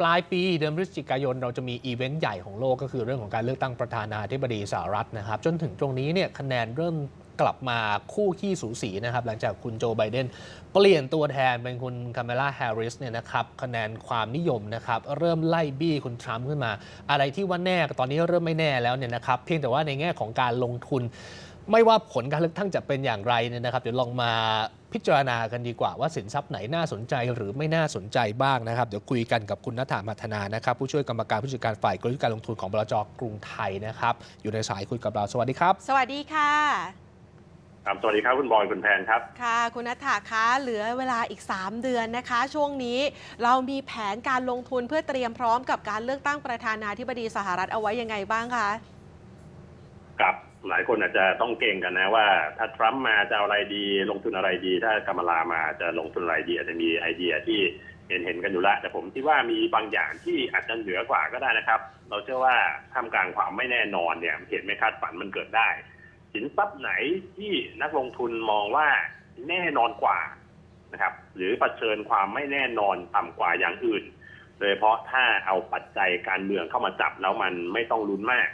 ปลายปีเดือนพฤศจิกายน เราจะมีอีเวนต์ใหญ่ของโลกก็คือเรื่องของการเลือกตั้งประธานาธิบดีสหรัฐนะครับ จนถึงตรงนี้เนี่ยคะแนนเริ่มกลับมาคู่ขี้สูสีนะครับ หลังจากคุณโจไบเดนเปลี่ยนตัวแทนเป็นคุณคาเมลาแฮร์ริสเนี่ยนะครับคะแนนความนิยมนะครับเริ่มไล่บี้คุณทรัมป์ขึ้นมา อะไรที่ว่าแน่ตอนนี้เริ่มไม่แน่แล้วเนี่ยนะครับเพียงแต่ว่าในแง่ของการลงทุน ไม่ว่าผลการเลือกตั้งจะเป็นอย่างไรเนี่ยนะครับเดี๋ยวลองมาพิจารณากันดีกว่าว่าสินทรัพย์ไหนน่าสนใจหรือไม่น่าสนใจบ้างนะครับ เดี๋ยวคุยกันกับคุณนัฐามัทนานะครับ ผู้ช่วยกรรมการผู้จัดการฝ่ายกลยุทธ์การลงทุนของบลจกรุงไทยนะครับ อยู่ในสายคุยกับเราสวัสดีครับ สวัสดีค่ะครับสวัสดีครับคุณบอยคุณแพนครับค่ะ คุณนัทธาคะเหลือเวลาอีก 3 เดือนนะคะ ช่วงนี้เรามีแผนการลงทุนเพื่อเตรียมพร้อมกับการเลือกตั้งประธานาธิบดีสหรัฐเอาไว้ยังไงบ้างคะกับ หลายคนอาจจะต้องเก่งกันนะว่า ถ้าทรัมป์มาจะเอาอะไรดี ลงทุนอะไรดี ถ้ากำมลามาจะลงทุนอะไรดี อาจจะมีไอเดียที่เห็นเห็นกันอยู่แล้วแต่ผมคิดว่ามีบางอย่างที่อาจจะเหนือกว่าก็ได้นะครับ เราเชื่อว่าท่ามกลางความไม่แน่นอนเนี่ยเหตุไม่คาดฝันมันเกิดได้ สินทรัพย์ไหนที่นักลงทุนมองว่าแน่นอนกว่านะครับ หรือเผชิญความไม่แน่นอนต่ำกว่าอย่างอื่น โดยเฉพาะถ้าเอาปัจจัยการเมืองเข้ามาจับแล้วมันไม่ต้องลุ้นมาก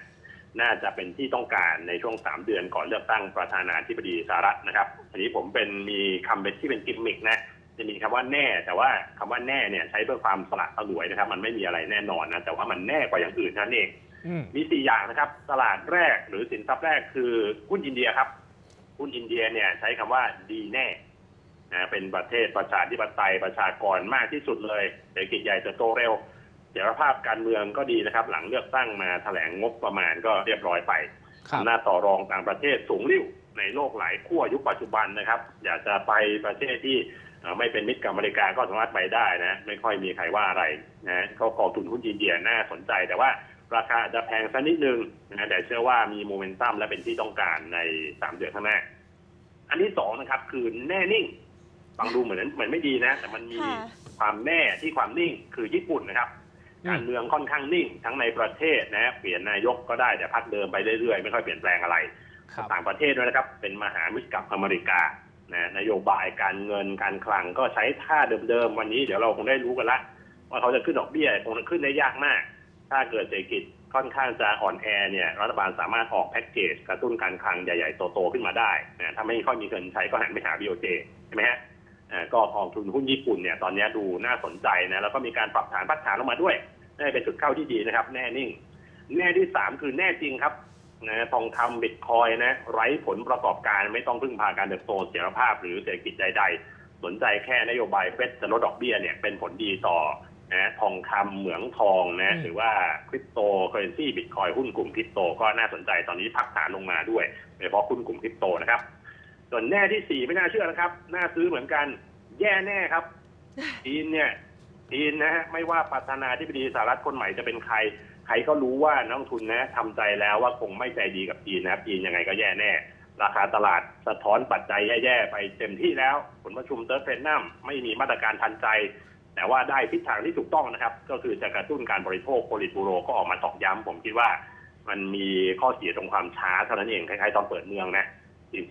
น่าจะเป็นที่ต้องการในช่วง 3 เดือนก่อนเลือกตั้งประธานาธิบดีสหรัฐนะครับอันนี้ผมเป็นมีคำเป็นที่เป็นกิมมิกนะจะมีคำว่าแน่ แต่ว่าคำว่าแน่เนี่ยใช้เพื่อความสละสลวยนะครับ มันไม่มีอะไรแน่นอนนะแต่ว่ามันแน่กว่าอย่างอื่นนั่นเองอืมมีสี่อย่างนะครับ ตลาดแรกหรือสินทรัพย์แรกคือหุ้นอินเดียครับหุ้นอินเดียเนี่ยใช้คำว่าดีแน่นะเป็นประเทศประชาธิปไตยประชากรมากที่สุดเลยเศรษฐกิจใหญ่เติบโตเร็ว เสถียรภาพการเมืองก็ดีนะครับ หลังเลือกตั้งมาแถลงงบประมาณก็เรียบร้อยไปครับอำนาจต่อรองต่างประเทศสูงริ่วในโลกหลายขั้วยุคปัจจุบันนะครับ อยากจะไปประเทศที่เอ่อไม่เป็นมิตรกับอเมริกาก็สามารถไปได้นะ ไม่ค่อยมีใครว่าอะไรนะก็กองทุนหุ้นอินเดียน่าสนใจ แต่ว่าราคาอาจจะแพงสักนิดนึงนะแต่เชื่อว่ามีโมเมนตัมและเป็นที่ต้องการในสามเดือนข้างหน้า อันที่สองนะครับ คือแน่นิ่งฟังดูเหมือนเหมือนไม่ดีนะ แต่มันมีค่ะความแน่ที่ความนิ่งคือญี่ปุ่นนะครับอืม การเมืองค่อนข้างนิ่งทั้งในประเทศนะเปลี่ยนนายกก็ได้แต่พักเดิมไปเรื่อยๆ ไม่ค่อยเปลี่ยนแปลงอะไรครับต่างประเทศด้วยนะครับ เป็นมหามิตรกับอเมริกานะนโยบายการเงินการคลังก็ใช้ท่าเดิมๆวันนี้เดี๋ยวเราคงได้รู้กันละว่าเขาจะขึ้นดอกเบี้ยคงจะขึ้นได้ยากมาก ถ้าเกิดเศรษฐกิจค่อนข้างจะอ่อนแอเนี่ยรัฐบาลสามารถออกแพ็กเกจกระตุ้นการคลังใหญ่ๆโตๆขึ้นมาได้นะถ้าไม่ค่อยมีเงินใช้ก็หันไปหา BOJ ใช่ไหมฮะอ่าก็กองทุนหุ้นญี่ปุ่นเนี่ยตอนนี้ดูน่าสนใจนะแล้วก็มีการปรับฐานพักฐานลงมาด้วย ได้เป็นจุดเข้าที่ดีนะครับ แน่นิ่ง แน่ที่สามคือแน่จริงครับนะทองคำบิตคอยน์นะ ไร้ผลประกอบการไม่ต้องพึ่งพาการเติบโตเสถียรภาพหรือเศรษฐกิจใดๆ สนใจแค่นโยบายเฟดจะลดดอกเบี้ยเนี่ยเป็นผลดีต่อนะทองคำเหมืองทองนะอืมหรือว่าคริปโตเคอเรนซีบิตคอยหุ้นกลุ่มคริปโตก็น่าสนใจตอนนี้พักฐานลงมาด้วยโดยเฉพาะหุ้นกลุ่มคริปโตนะครับ ส่วนแน่ที่สี่ไม่น่าเชื่อนะครับ น่าซื้อเหมือนกัน แย่แน่ครับจีนเนี่ย จีนนะฮะไม่ว่าประธานาธิบดีสหรัฐคนใหม่จะเป็นใคร ใครก็รู้ว่านักลงทุนนะทำใจแล้วว่าคงไม่ใจดีกับจีนนะครับจีนยังไงก็แย่แน่ ราคาตลาดสะท้อนปัจจัยแย่ๆไปเต็มที่แล้ว ผลประชุมเติร์ดเพนนัมไม่มีมาตรการทันใจ แต่ว่าได้ทิศทางที่ถูกต้องนะครับ ก็คือจะกระตุ้นการบริโภคโพลิตบูโรก็ออกมาตอกย้ำผมคิดว่า มันมีข้อเสียตรงความช้าเท่านั้นเองคล้ายๆตอนเปิดเมืองนะ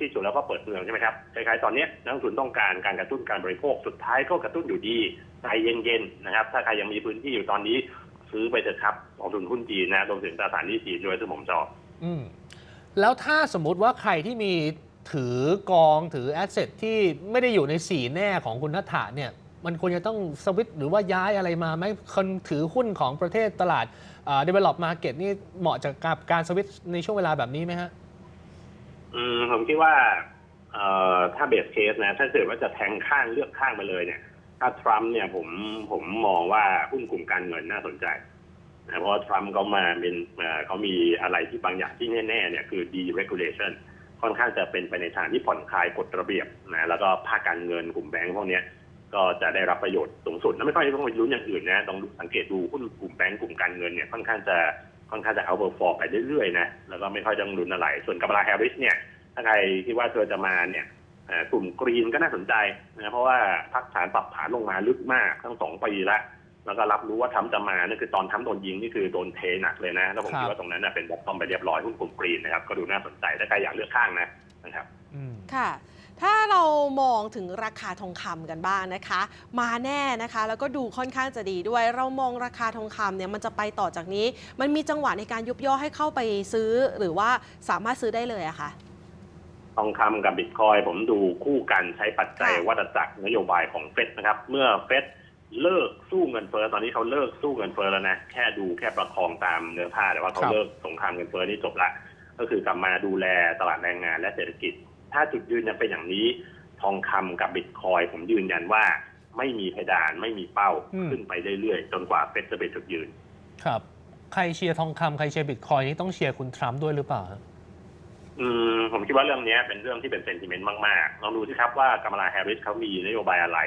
ที่สุดแล้วก็เปิดเมืองใช่ไหมครับคล้ายๆตอนนี้นักลงทุนต้องการการกระตุ้นการบริโภคสุดท้ายก็กระตุ้นอยู่ดีใจเย็นๆนะครับ ถ้าใครยังมีพื้นที่อยู่ตอนนี้ซื้อไปเถอะครับกองทุนหุ้นจีนนะรวมถึงตราสารหนี้จีนด้วยที่ผมชอบอืมแล้วถ้าสมมุติว่าใครที่มีถือกองถือแอสเซทที่ไม่ได้อยู่ในสีแน่ของคุณนัฐาเนี่ย มันควรจะต้องสวิตช์หรือว่าย้ายอะไรมาไหมคนถือหุ้นของประเทศตลาดอ่า develop market นี่เหมาะจากการการสวิตช์ในช่วงเวลาแบบนี้ไหมฮะ อืมผมคิดว่าเอ่อถ้าเบสเคสนะ ถ้าเกิดว่าจะแทงข้างเลือกข้างไปเลยเนี่ย ถ้าทรัมป์เนี่ยผมผมมองว่าหุ้นกลุ่มการเงินน่าสนใจนะเพราะทรัมป์เขามาเป็นเขามีอะไรที่บางอย่างที่แน่ๆเนี่ยคือ deregulation ค่อนข้างจะเป็นไปในทางที่ผ่อนคลายกฎระเบียบนะแล้วก็ภาคการเงินกลุ่มแบงก์พวกนี้ก็จะได้รับประโยชน์สูงสุดแล้วไม่ค่อยต้องไปลุ้นอย่างอื่นนะต้องสังเกตดูหุ้นกลุ่มแบงก์กลุ่มการเงินเนี่ยค่อนข้างจะ ค่อนข้างจะเอาเปอร์ฟอร์ไปเรื่อยๆนะแล้วก็ไม่ค่อยต้องลุ้นอะไร ส่วนกัมลาแฮร์ริสเนี่ยถ้าใครคิดว่าเธอจะมาเนี่ยกลุ่มกรีนก็น่าสนใจนะเพราะว่าพักฐานปรับฐานลงมาลึกมากทั้งสองปีล้วแล้วก็รับรู้ว่าทำจะมานั่คือตอนทำโดนยิงนี่คือโดนเทหนักเลยนะ แล้วผมคิดว่าตรงนั้นนะเป็นบอททอมไปเรียบร้อยหุ้นกลุ่มกรีนนะครับก็ดูน่าสนใจถ้าใครอยากเลือกข้างนะนะครับ ค่ะ ถ้าเรามองถึงราคาทองคำกันบ้างนะคะ มาแน่นะคะ แล้วก็ดูค่อนข้างจะดีด้วย เรามองราคาทองคำเนี่ยมันจะไปต่อจากนี้ มันมีจังหวะในการยุบย่อให้เข้าไปซื้อ หรือว่าสามารถซื้อได้เลยอะคะทองคำกับบิตคอยผมดูคู่กันใช้ปัจจัยค่ะวัฏจักรนโยบายของเฟดนะครับ เมื่อเฟดเลิกสู้เงินเฟ้อตอนนี้เขาเลิกสู้เงินเฟ้อแล้วนะแค่ดูแค่ประคองตามเนื้อผ้าแต่ว่าเขาครับเลิกสงครามเงินเฟ้อนี่จบละก็คือกลับมาดูแลตลาดแรงงานและเศรษฐกิจ ถ้าจุดยืนยังเป็นอย่างนี้ ทองคำกับบิตคอยผมยืนยันว่า ไม่มีเพดานไม่มีเป้าอืมขึ้นไปเรื่อยๆจนกว่าเฟดจะเป็นจุดยืน ครับ ใครเชียร์ทองคำใครเชียร์บิตคอยนี่ต้องเชียร์คุณทรัมป์ด้วยหรือเปล่าฮะอืมผมคิดว่าเรื่องนี้เป็นเรื่องที่เป็นเซนติเมนต์มากๆลองดูสิครับว่ากำมลาแฮร์ริสเขามีนโยบายอะไร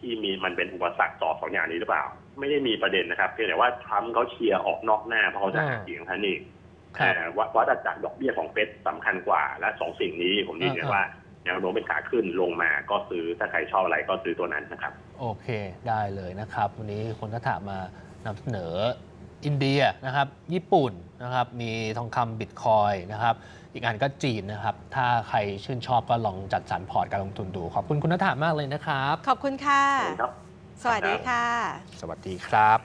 ที่มีมันเป็นอุปสรรคต่อสองอย่างนี้หรือเปล่า ไม่ได้มีประเด็นนะครับเพียงแต่ว่าทรัมป์เขาเชียร์ออกนอกหน้าเพราะเขาจะหาเสียงท่านนี่ ครับแต่ว่าวัดจากดอกเบี้ยของเฟดสำคัญกว่า และสองสิ่งนี้ผมยืนยันอ่าว่าแนวโน้มเป็นขาขึ้นลงมาก็ซื้อถ้าใครชอบอะไรก็ซื้อตัวนั้นนะครับ โอเคได้เลยนะครับ วันนี้คนก็ถามมานำเสนออินเดียนะครับ ญี่ปุ่นนะครับ มีทองคำบิตคอยนะครับ อีกอันก็จีนนะครับ ถ้าใครชื่นชอบก็ลองจัดสรรพอร์ตการลงทุนดู ขอบคุณคุณนัฐามากเลยนะครับ ขอบคุณค่ะขอบคุณครับสวัสดีค่ะ สวัสดีครับ